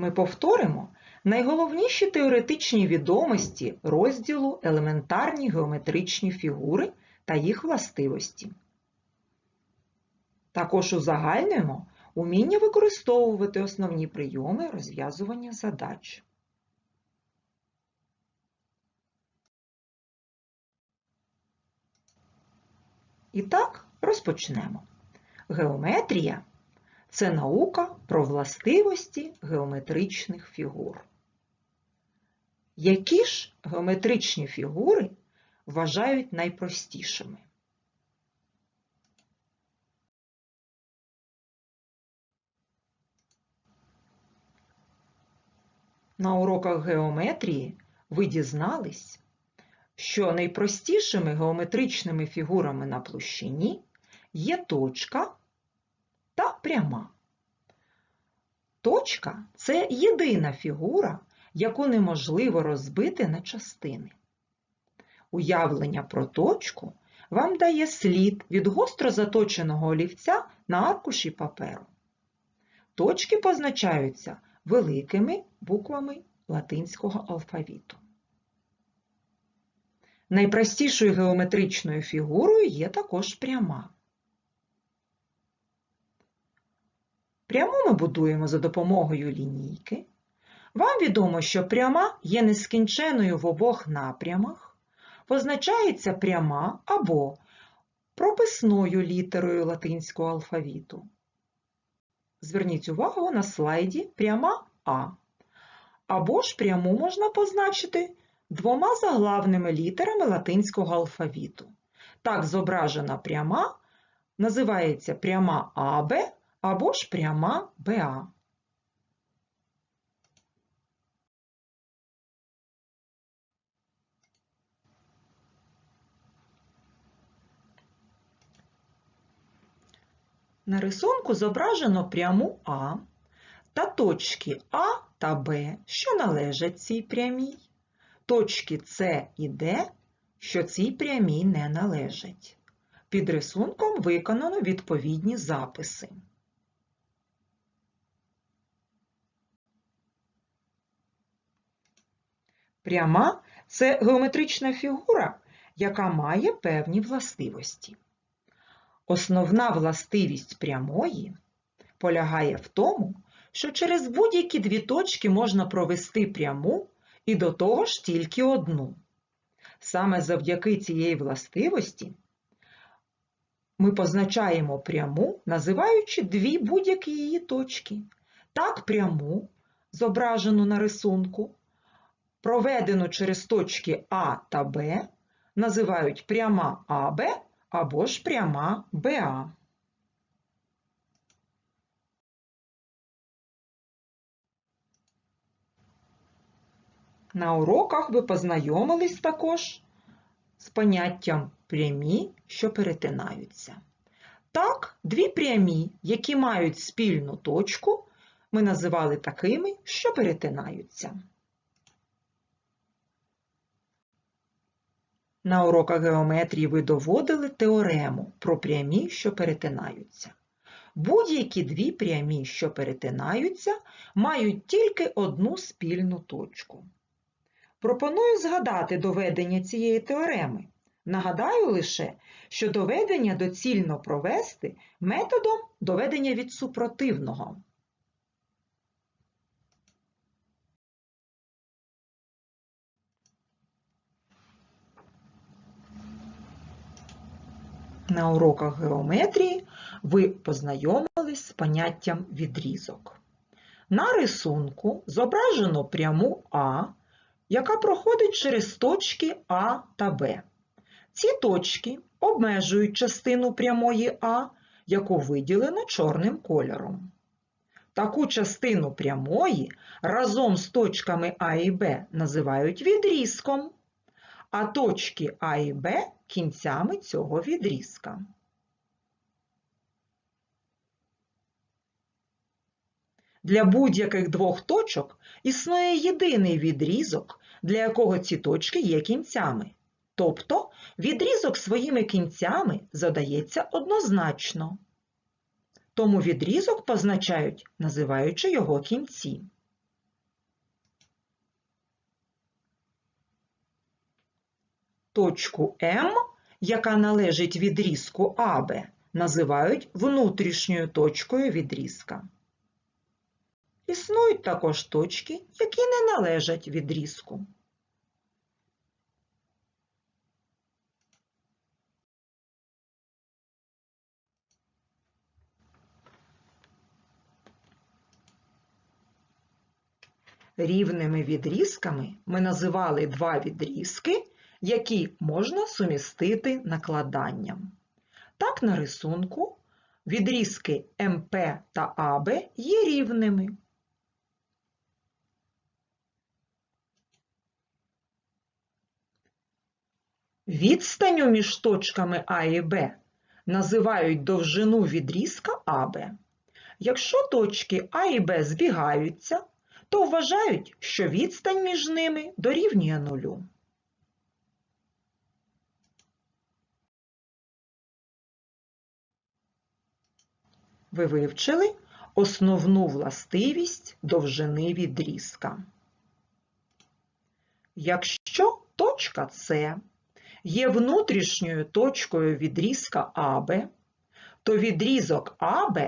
Ми повторимо найголовніші теоретичні відомості розділу елементарні геометричні фігури та їх властивості. Також узагальнюємо уміння використовувати основні прийоми розв'язування задач. І так, розпочнемо. Геометрія це наука про властивості геометричних фігур. Які ж геометричні фігури вважають найпростішими? На уроках геометрії ви дізнались, що найпростішими геометричними фігурами на площині є точка пряма. Точка це єдина фігура, яку неможливо розбити на частини. Уявлення про точку вам дає слід від гостро заточеного олівця на аркуші паперу. Точки позначаються великими буквами латинського алфавіту. Найпростішою геометричною фігурою є також пряма. Пряму ми будуємо за допомогою лінійки. Вам відомо, що пряма є нескінченою в обох напрямах, позначається пряма або прописною літерою латинського алфавіту. Зверніть увагу на слайді пряма А. Або ж пряму можна позначити двома заглавними літерами латинського алфавіту. Так зображена пряма називається пряма АБ або ж пряма БА. На рисунку зображено пряму А та точки А та Б, що належать цій прямій, точки С і Д, що цій прямій не належать. Під рисунком виконано відповідні записи. Пряма це геометрична фігура, яка має певні властивості. Основна властивість прямої полягає в тому, що через будь-які дві точки можна провести пряму і до того ж тільки одну. Саме завдяки цієї властивості ми позначаємо пряму, називаючи дві будь-які її точки. Так пряму, зображену на рисунку, проведену через точки А та Б, називають пряма АБ або ж пряма БА. На уроках ви познайомились також з поняттям прямі, що перетинаються. Так, дві прямі, які мають спільну точку, ми називали такими, що перетинаються. На уроках геометрії ви доводили теорему про прямі, що перетинаються. Будь-які дві прямі, що перетинаються, мають тільки одну спільну точку. Пропоную згадати доведення цієї теореми. Нагадаю лише, що доведення доцільно провести методом доведення від супротивного. На уроках геометрії ви познайомились з поняттям відрізок. На рисунку зображено пряму А, яка проходить через точки А та Б. Ці точки обмежують частину прямої А, яку виділено чорним кольором. Таку частину прямої разом з точками А і Б називають відрізком, а точки А і Б кінцями цього відрізка. Для будь-яких двох точок існує єдиний відрізок, для якого ці точки є кінцями. Тобто відрізок своїми кінцями задається однозначно. Тому відрізок позначають, називаючи його кінці. Точку М, яка належить відрізку АБ, називають внутрішньою точкою відрізка. Існують також точки, які не належать відрізку. Рівними відрізками ми називали два відрізки, які можна сумістити накладанням. Так, на рисунку відрізки МП та АБ є рівними. Відстанню між точками А і Б називають довжину відрізка АБ. Якщо точки А і Б збігаються, то вважають, що відстань між ними дорівнює нулю. Ви вивчили основну властивість довжини відрізка. Якщо точка С є внутрішньою точкою відрізка АБ, то відрізок АБ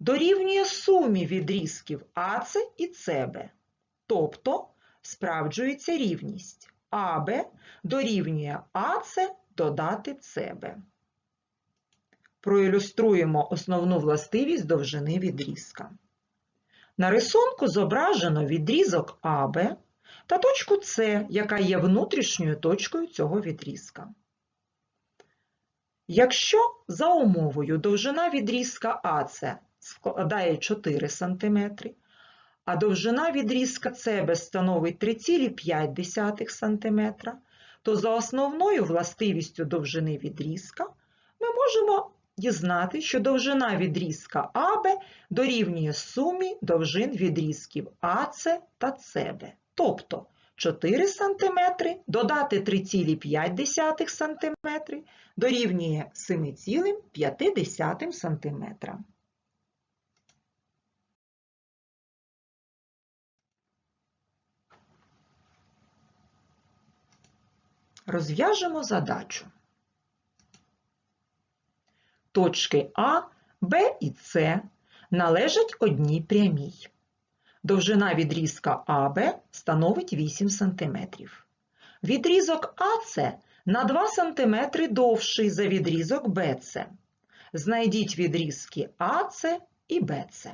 дорівнює сумі відрізків АС і СБ, тобто справджується рівність АБ дорівнює АС додати СБ. Проілюструємо основну властивість довжини відрізка. На рисунку зображено відрізок АБ та точку С, яка є внутрішньою точкою цього відрізка. Якщо за умовою довжина відрізка АС складає 4 см, а довжина відрізка СБ становить 3,5 см, то за основною властивістю довжини відрізка ми можемо дізнати, що довжина відрізка АБ дорівнює сумі довжин відрізків АС та СБ. Тобто 4 см додати 3,5 см дорівнює 7,5 см. Розв'яжемо задачу. Точки А, Б і С належать одній прямій. Довжина відрізка АБ становить 8 см. Відрізок АС на 2 см довший за відрізок БЦ. Знайдіть відрізки АС і БЦ.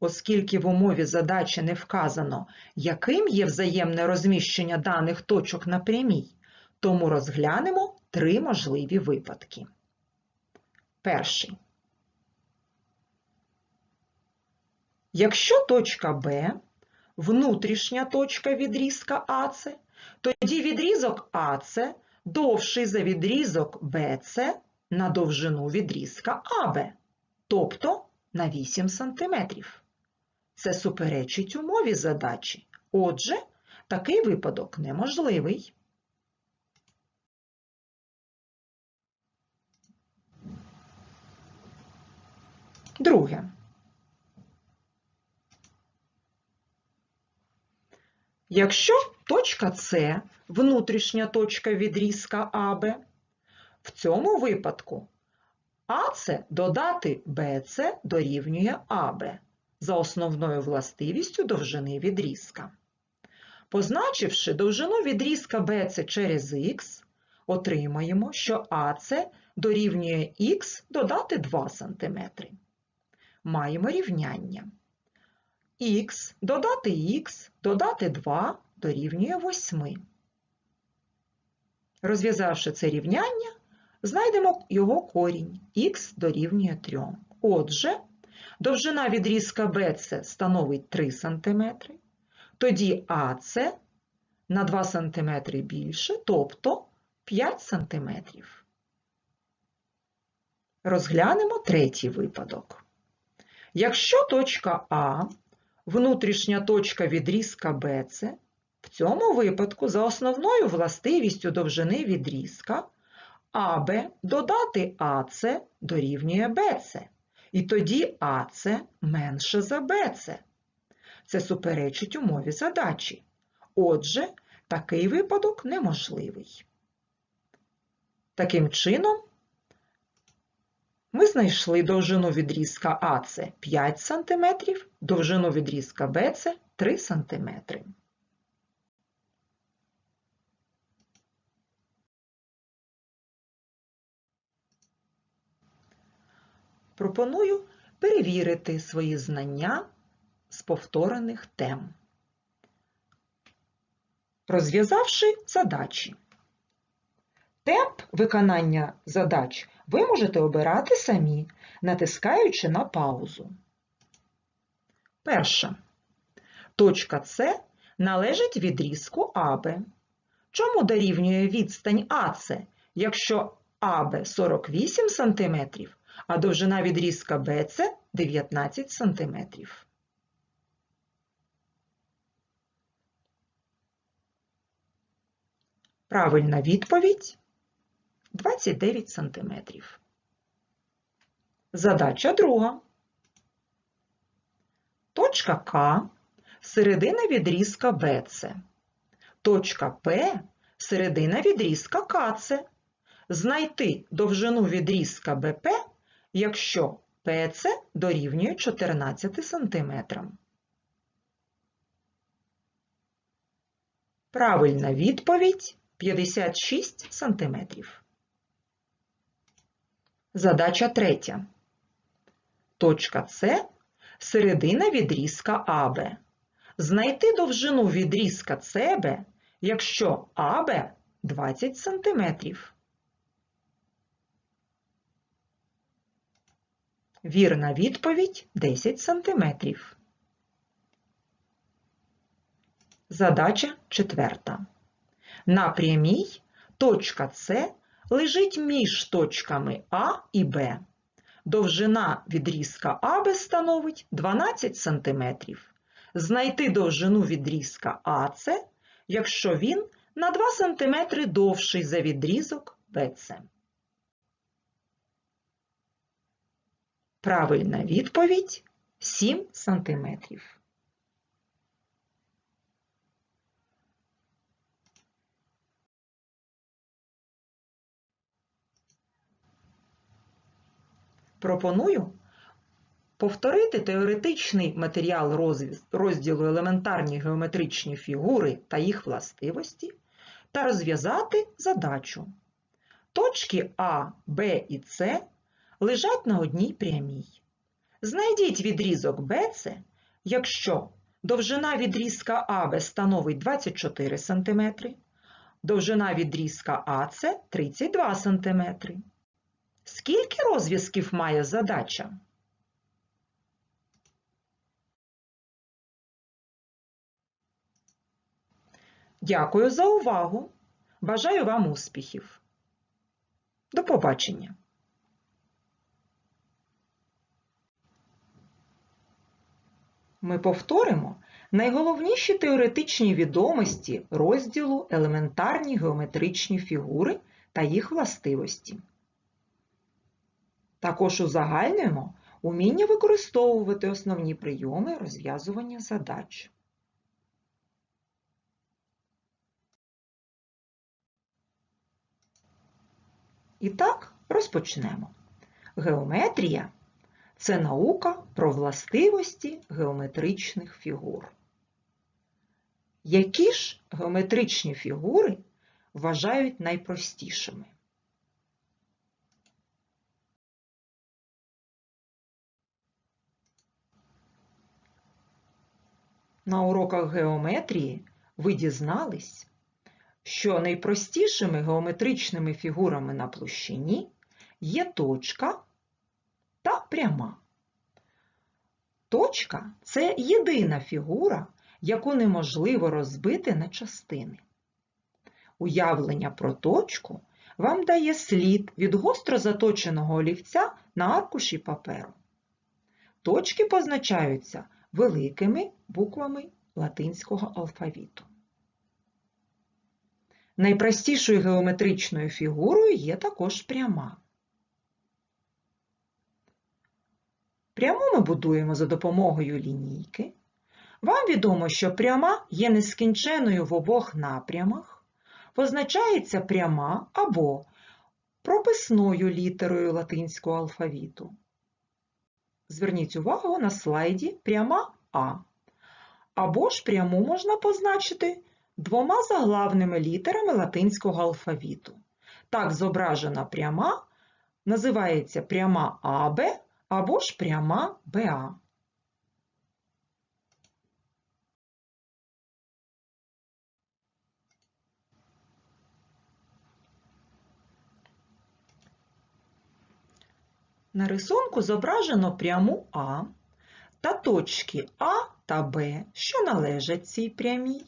Оскільки в умові задачі не вказано, яким є взаємне розміщення даних точок на прямій, тому розглянемо три можливі випадки. Перший. Якщо точка Б внутрішня точка відрізка АС, тоді відрізок АС довший за відрізок БЦ на довжину відрізка АБ, тобто на 8 см. Це суперечить умові задачі. Отже, такий випадок неможливий. Друге. Якщо точка С внутрішня точка відрізка АБ, в цьому випадку АС додати БЦ дорівнює АБ за основною властивістю довжини відрізка. Позначивши довжину відрізка BC через х, отримаємо, що АС дорівнює х додати 2 см. Маємо рівняння. х додати х додати 2 дорівнює 8. Розв'язавши це рівняння, знайдемо його корінь х дорівнює 3. Отже, довжина відрізка BC становить 3 см, тоді АС на 2 см більше, тобто 5 см. Розглянемо третій випадок. Якщо точка А внутрішня точка відрізка BC, в цьому випадку за основною властивістю довжини відрізка АБ додати АС дорівнює BC. І тоді АС менше за БЦ. Це суперечить умові задачі. Отже, такий випадок неможливий. Таким чином, ми знайшли довжину відрізка АЦ 5 см, довжину відрізка БЦ 3 см. Пропоную перевірити свої знання з повторених тем. Розв'язавши задачі. Темп виконання задач ви можете обирати самі, натискаючи на паузу. Перша. Точка С належить відрізку АБ. Чому дорівнює відстань АС, якщо АБ 48 см, а довжина відрізка БЦ 19 см? Правильна відповідь 29 см. Задача друга. Точка К середина відрізка БЦ. Точка П середина відрізка КЦ. Знайти довжину відрізка БП, якщо ПЦ дорівнює 14 см. Правильна відповідь 56 см. Задача третя. Точка С середина відрізка АБ. Знайти довжину відрізка СБ, якщо АБ 20 см. Вірна відповідь 10 см. Задача четверта. На прямій точка С лежить між точками А і Б. Довжина відрізка АБ становить 12 см. Знайти довжину відрізка АС, якщо він на 2 см довший за відрізок БЦ. Правильна відповідь 7 см. Пропоную повторити теоретичний матеріал розділу елементарні геометричні фігури та їх властивості та розв'язати задачу. Точки А, Б і С лежать на одній прямій. Знайдіть відрізок БЦ, якщо довжина відрізка АБ становить 24 см, довжина відрізка АЦ 32 см. Скільки розв'язків має задача? Дякую за увагу. Бажаю вам успіхів. До побачення. Ми повторимо найголовніші теоретичні відомості розділу елементарні геометричні фігури та їх властивості. Також узагальнюємо уміння використовувати основні прийоми розв'язування задач. І так, розпочнемо. Геометрія це наука про властивості геометричних фігур. Які ж геометричні фігури вважають найпростішими? На уроках геометрії ви дізнались, що найпростішими геометричними фігурами на площині є точка та пряма. Точка це єдина фігура, яку неможливо розбити на частини. Уявлення про точку вам дає слід від гостро заточеного олівця на аркуші паперу. Точки позначаються великими буквами латинського алфавіту. Найпростішою геометричною фігурою є також пряма. Пряму ми будуємо за допомогою лінійки. Вам відомо, що пряма є нескінченою в обох напрямах, позначається пряма або прописною літерою латинського алфавіту. Зверніть увагу на слайді пряма А. Або ж пряму можна позначити двома заглавними літерами латинського алфавіту. Так зображена пряма називається пряма АБ або ж пряма БА. На рисунку зображено пряму А та точки А та Б, що належать цій прямій,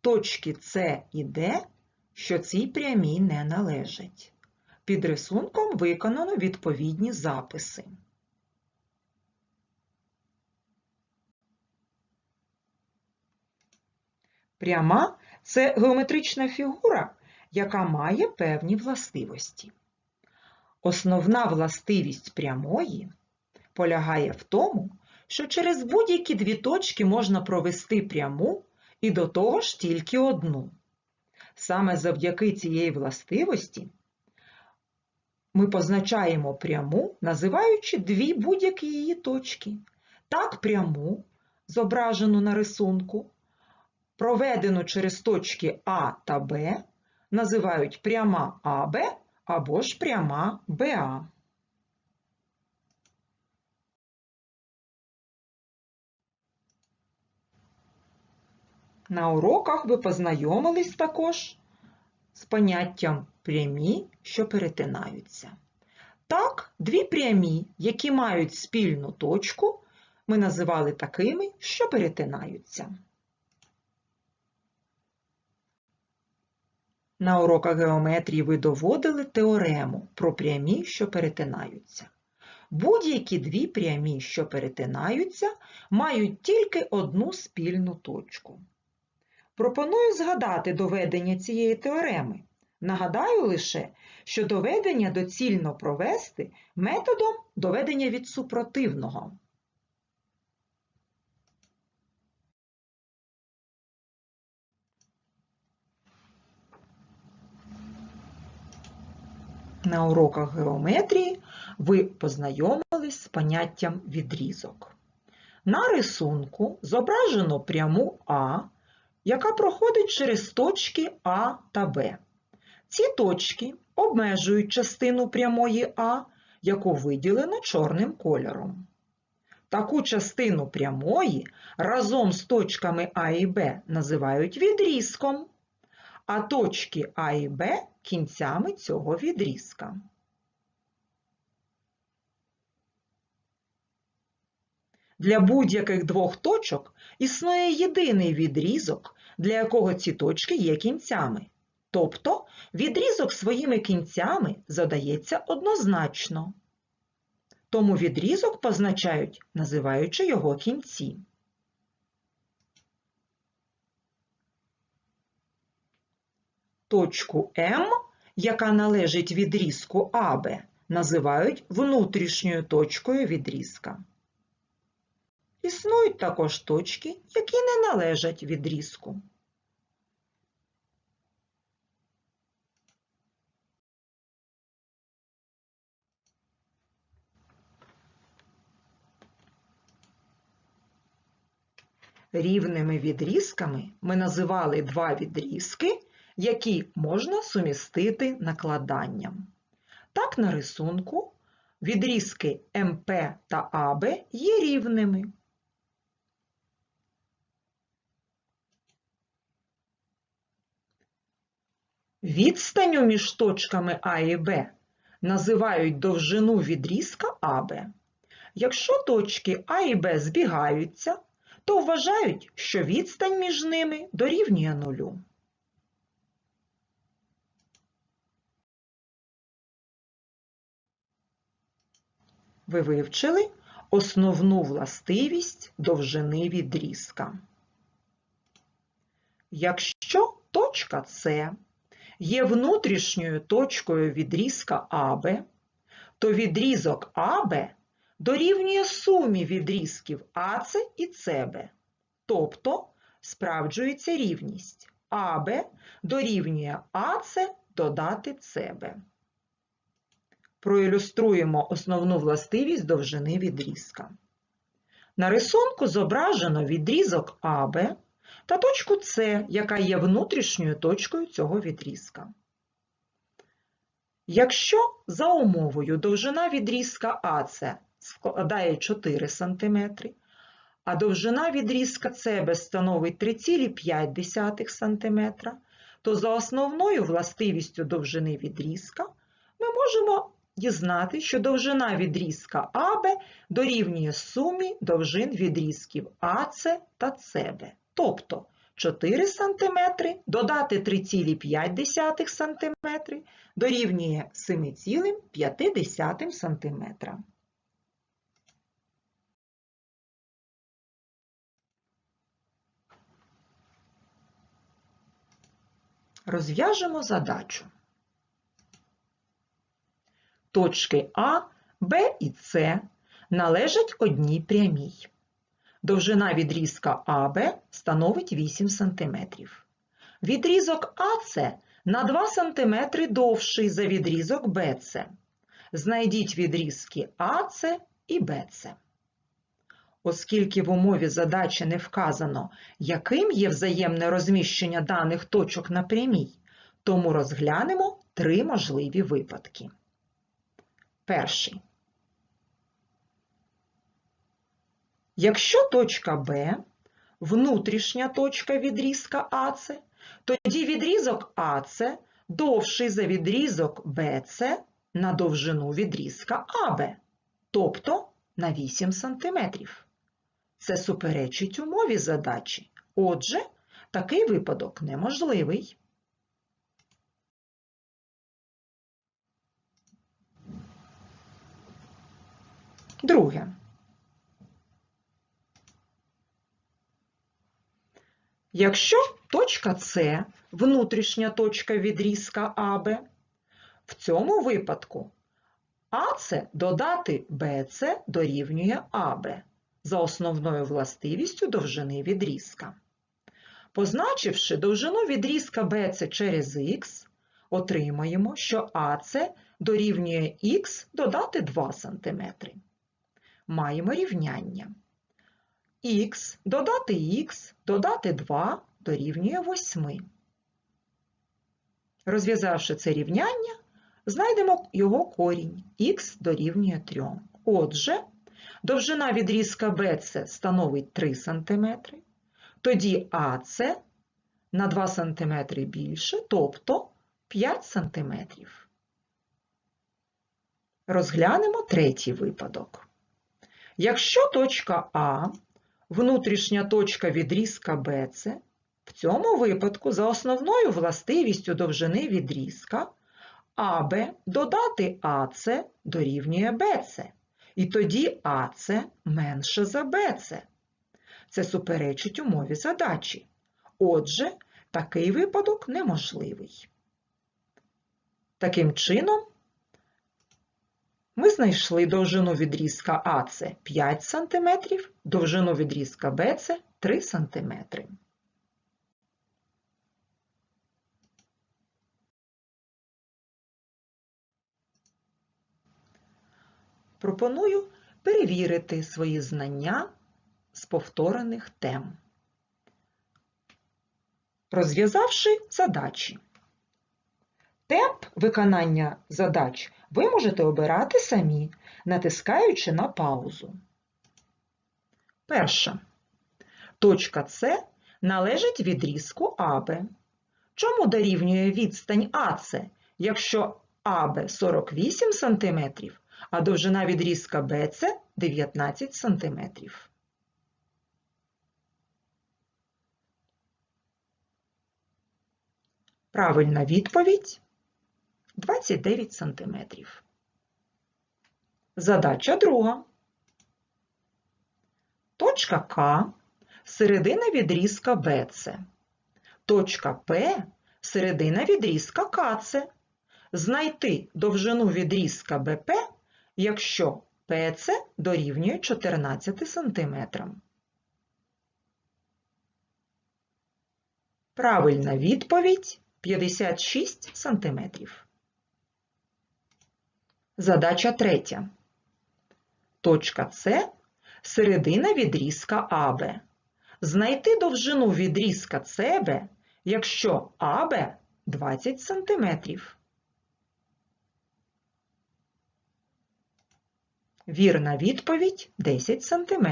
точки С і Д, що цій прямій не належать. Під рисунком виконано відповідні записи. Пряма це геометрична фігура, яка має певні властивості. Основна властивість прямої полягає в тому, що через будь-які дві точки можна провести пряму і до того ж тільки одну. Саме завдяки цієї властивості ми позначаємо пряму, називаючи дві будь-які її точки. Так пряму, зображену на рисунку, проведену через точки А та Б, називають пряма АБ або ж пряма БА. На уроках ви познайомились також з поняттям прямі, що перетинаються. Так, дві прямі, які мають спільну точку, ми називали такими, що перетинаються. На уроках геометрії ви доводили теорему про прямі, що перетинаються. Будь-які дві прямі, що перетинаються, мають тільки одну спільну точку. Пропоную згадати доведення цієї теореми. Нагадаю лише, що доведення доцільно провести методом доведення від супротивного. На уроках геометрії ви познайомились з поняттям відрізок. На рисунку зображено пряму А, яка проходить через точки А та Б. Ці точки обмежують частину прямої А, яку виділено чорним кольором. Таку частину прямої разом з точками А і Б називають відрізком, а точки А і Б кінцями цього відрізка. Для будь-яких двох точок існує єдиний відрізок, для якого ці точки є кінцями. Тобто відрізок своїми кінцями задається однозначно. Тому відрізок позначають, називаючи його кінці. Точку М, яка належить відрізку АБ, називають внутрішньою точкою відрізка. Існують також точки, які не належать відрізку. Рівними відрізками ми називали два відрізки, які можна сумістити накладанням. Так, на рисунку відрізки МП та АБ є рівними. Відстанню між точками А і Б називають довжину відрізка АБ. Якщо точки А і Б збігаються, то вважають, що відстань між ними дорівнює нулю. Ви вивчили основну властивість довжини відрізка. Якщо точка С є внутрішньою точкою відрізка АБ, то відрізок АБ дорівнює сумі відрізків АЦ і СБ. Тобто справджується рівність АБ дорівнює АЦ додати СБ. Проілюструємо основну властивість довжини відрізка. На рисунку зображено відрізок АБ та точку С, яка є внутрішньою точкою цього відрізка. Якщо за умовою довжина відрізка АС складає 4 см, а довжина відрізка СБ становить 3,5 см, то за основною властивістю довжини відрізка ми можемо дізнати, що довжина відрізка АБ дорівнює сумі довжин відрізків АС та СБ. Тобто 4 см додати 3,5 см дорівнює 7,5 см. Розв'яжемо задачу. Точки А, Б і С належать одній прямій. Довжина відрізка АБ становить 8 см. Відрізок АС на 2 см довший за відрізок БС. Знайдіть відрізки АС і БС. Оскільки в умові задачі не вказано, яким є взаємне розміщення даних точок на прямій, тому розглянемо три можливі випадки. Перший. Якщо точка Б внутрішня точка відрізка АС, тоді відрізок АС довший за відрізок БС на довжину відрізка АБ, тобто на 8 см. Це суперечить умові задачі. Отже, такий випадок неможливий. Друге. Якщо точка С внутрішня точка відрізка АБ, в цьому випадку АС додати БС дорівнює АБ за основною властивістю довжини відрізка. Позначивши довжину відрізка BC через х, отримаємо, що АС дорівнює х додати 2 см. Маємо рівняння. х додати х додати 2 дорівнює 8. Розв'язавши це рівняння, знайдемо його корінь х дорівнює 3. Отже, довжина відрізка BC становить 3 см, тоді АС на 2 см більше, тобто 5 см. Розглянемо третій випадок. Якщо точка А внутрішня точка відрізка BC, в цьому випадку за основною властивістю довжини відрізка АБ додати АС дорівнює BC. І тоді АС менше за БС. Це суперечить умові задачі. Отже, такий випадок неможливий. Таким чином, ми знайшли довжину відрізка АС 5 см, довжину відрізка БС 3 см. Пропоную перевірити свої знання з повторених тем. Розв'язавши задачі. Темп виконання задач ви можете обирати самі, натискаючи на паузу. Перша. Точка С належить відрізку АБ. Чому дорівнює відстань АС, якщо АБ 48 см, а довжина відрізка БЦ 19 см. Правильна відповідь 29 см. Задача друга. Точка К середина відрізка БЦ. Точка П середина відрізка КЦ. Знайти довжину відрізка БП якщо ПЦ дорівнює 14 см. Правильна відповідь 56 см. Задача третя. Точка С – середина відрізка АБ. Знайти довжину відрізка СБ, якщо АБ 20 см. Вірна відповідь 10 см.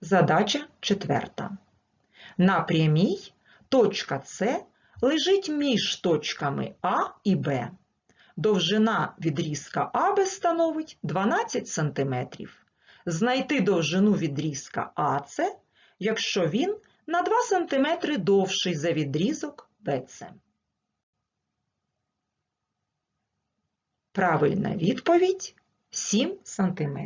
Задача четверта. На прямій точка С лежить між точками А і Б. Довжина відрізка АБ становить 12 см. Знайти довжину відрізка АС, якщо він на 2 см довший за відрізок БЦ. Правильна відповідь 7 см.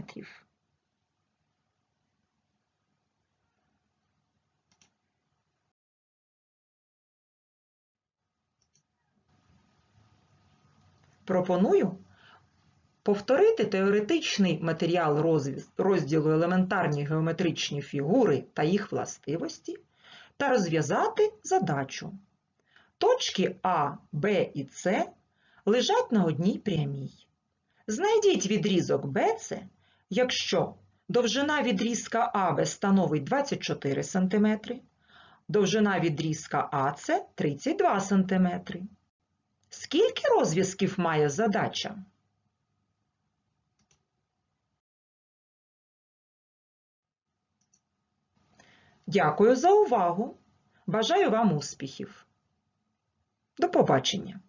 Пропоную повторити теоретичний матеріал розділу елементарні геометричні фігури та їх властивості та розв'язати задачу. Точки А, Б і С лежать на одній прямій. Знайдіть відрізок BC, якщо довжина відрізка АБ становить 24 см, довжина відрізка АС 32 см. Скільки розв'язків має задача? Дякую за увагу. Бажаю вам успіхів. До побачення!